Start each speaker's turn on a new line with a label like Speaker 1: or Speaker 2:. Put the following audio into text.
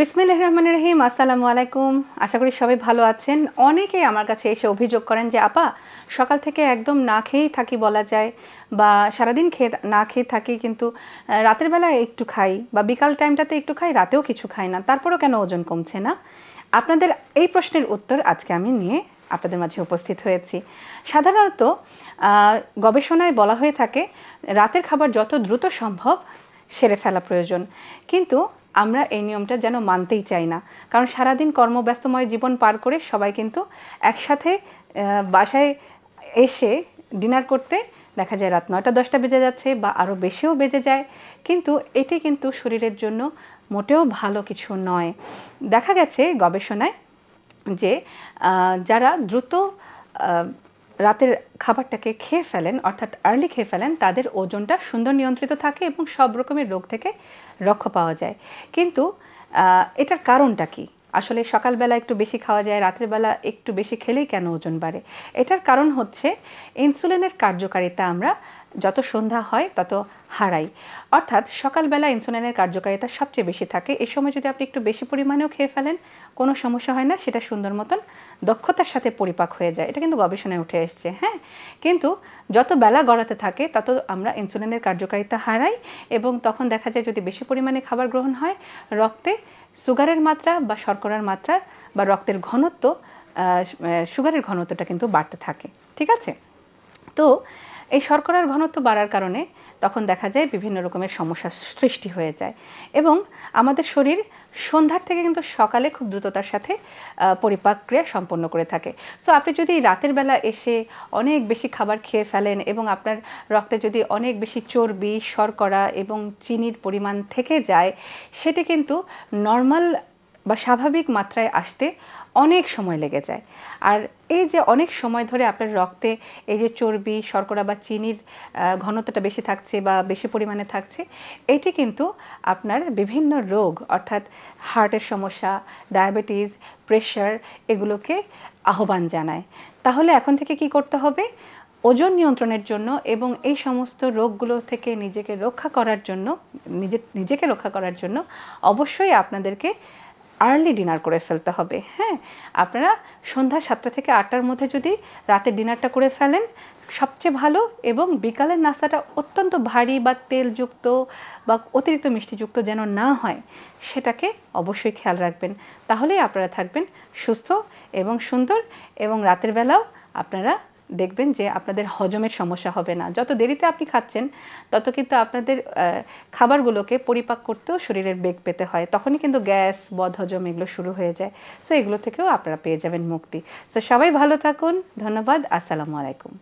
Speaker 1: বিসমিল্লাহ রহমান রহিম, আসসালামু আলাইকুম। আশা করি সবাই ভালো আছেন। অনেকেই আমার কাছে এসে অভিযোগ করেন যে, আপা, সকাল থেকে একদম না খেয়েই থাকি বলা যায় বা সারাদিন খেয়ে না খেয়ে থাকি কিন্তু রাতের বেলা একটু খাই বা বিকাল টাইমটাতে একটু খাই, রাতেও কিছু খাই না। তারপরেও কেন ওজন কমছে না? আপনাদের এই প্রশ্নের উত্তর আজকে আমি নিয়ে আপনাদের মাঝে উপস্থিত হয়েছি। সাধারণত গবেষণায় বলা হয়ে থাকে, রাতের খাবার যত দ্রুত সম্ভব সেরে ফেলা প্রয়োজন। কিন্তু আমরা এই নিয়মটা যেন মানতেই চাই না। কারণ সারাদিন কর্মব্যস্তময় জীবন পার করে সবাই কিন্তু একসাথে বাসায় এসে ডিনার করতে দেখা যায় রাত নয়টা দশটা বেজে যাচ্ছে বা আরও বেশিও বেজে যায়। কিন্তু এটি কিন্তু শরীরের জন্য মোটেও ভালো কিছু নয়। দেখা গেছে গবেষণায় যে যারা দ্রুত রাতের খাবারটাকে খেয়ে ফেলেন, অর্থাৎ আর্লি খেয়ে ফেলেন, তাদের ওজনটা সুন্দর নিয়ন্ত্রিত থাকে এবং সব রকমের রোগ থেকে রক্ষা পাওয়া যায়। কিন্তু এটার কারণটা কি? আসলে সকালবেলা একটু বেশি খাওয়া যায়, রাতের বেলা একটু বেশি খেলেই কেন ওজন বাড়ে? এটার কারণ হচ্ছে, ইনসুলিনের কার্যকারিতা আমরা যত সন্ধ্যা হয়, তত হারাই। অর্থাৎ সকালবেলা ইনসুলিনের কার্যকারিতা সবচেয়ে বেশি থাকে। এই সময় যদি আপনি একটু বেশি পরিমাণেও খেয়ে ফেলেন, কোনো সমস্যা হয় না, সেটা সুন্দর মতন দক্ষতার সাথে পরিপাক হয়ে যায়। এটা কিন্তু গবেষণায় উঠে এসছে হ্যাঁ? কিন্তু যত বেলা গড়াতে থাকে, তত আমরা ইনসুলিনের কার্যকারিতা হারাই এবং তখন দেখা যায় যদি বেশি পরিমাণে খাবার গ্রহণ হয়, রক্তে সুগারের মাত্রা বা শর্করার মাত্রা বা রক্তের ঘনত্ব সুগারের ঘনত্বটা কিন্তু বাড়তে থাকে। ঠিক আছে? তো এই শর্করার ঘনত্ব বাড়ার কারণে তখন দেখা যায় বিভিন্ন রকমের সমস্যার সৃষ্টি হয়ে যায় এবং আমাদের শরীর সন্ধ্যার থেকে কিন্তু সকালে খুব দ্রুততার সাথে পরিপাক ক্রিয়া সম্পন্ন করে থাকে। সো আপনি যদি রাতের বেলা এসে অনেক বেশি খাবার খেয়ে ফেলেন এবং আপনার রক্তে যদি অনেক বেশি চর্বি, শর্করা এবং চিনির পরিমাণ থেকে যায়, সেটি কিন্তু নর্মাল বা স্বাভাবিক মাত্রায় আসতে অনেক সময় লেগে যায়। আর এই যে অনেক সময় ধরে আপনার রক্তে এই যে চর্বি, শর্করা বা চিনির ঘনত্বটা বেশি থাকছে বা বেশি পরিমাণে থাকছে, এটি কিন্তু আপনার বিভিন্ন রোগ, অর্থাৎ হার্টের সমস্যা, ডায়াবেটিস, প্রেশার এগুলোকে আহ্বান জানায়। তাহলে এখন থেকে কি করতে হবে? ওজন নিয়ন্ত্রণের জন্য এবং এই সমস্ত রোগগুলো থেকে নিজেকে রক্ষা করার জন্য, নিজে, নিজেকে রক্ষা করার জন্য অবশ্যই আপনাদেরকে আর্লি ডিনার করে ফেলতে হবে হ্যাঁ? আপনারা সন্ধ্যা সাতটা থেকে আটটার মধ্যে যদি রাতের ডিনারটা করে ফেলেন, সবচেয়ে ভালো এবং বিকালের নাস্তাটা অত্যন্ত ভারী বা তেলযুক্ত বা অতিরিক্ত মিষ্টিযুক্ত যেন না হয়, সেটাকে অবশ্যই খেয়াল রাখবেন। তাহলেই আপনারা থাকবেন সুস্থ এবং সুন্দর এবং রাতের বেলাও আপনারা দেখবেন যে আপনাদের হজমের সমস্যা হবে না। যত দেরিতে আপনি খাচ্ছেন, তত কিন্তু আপনাদের খাবারগুলোকে পরিপাক করতেও শরীরের বেগ পেতে হয়। তখনই কিন্তু গ্যাস, বদহজম এগুলো শুরু হয়ে যায়। সো এগুলো থেকেও আপনারা পেয়ে যাবেন মুক্তি। সো সবাই ভালো থাকুন। ধন্যবাদ। আসসালামু আলাইকুম।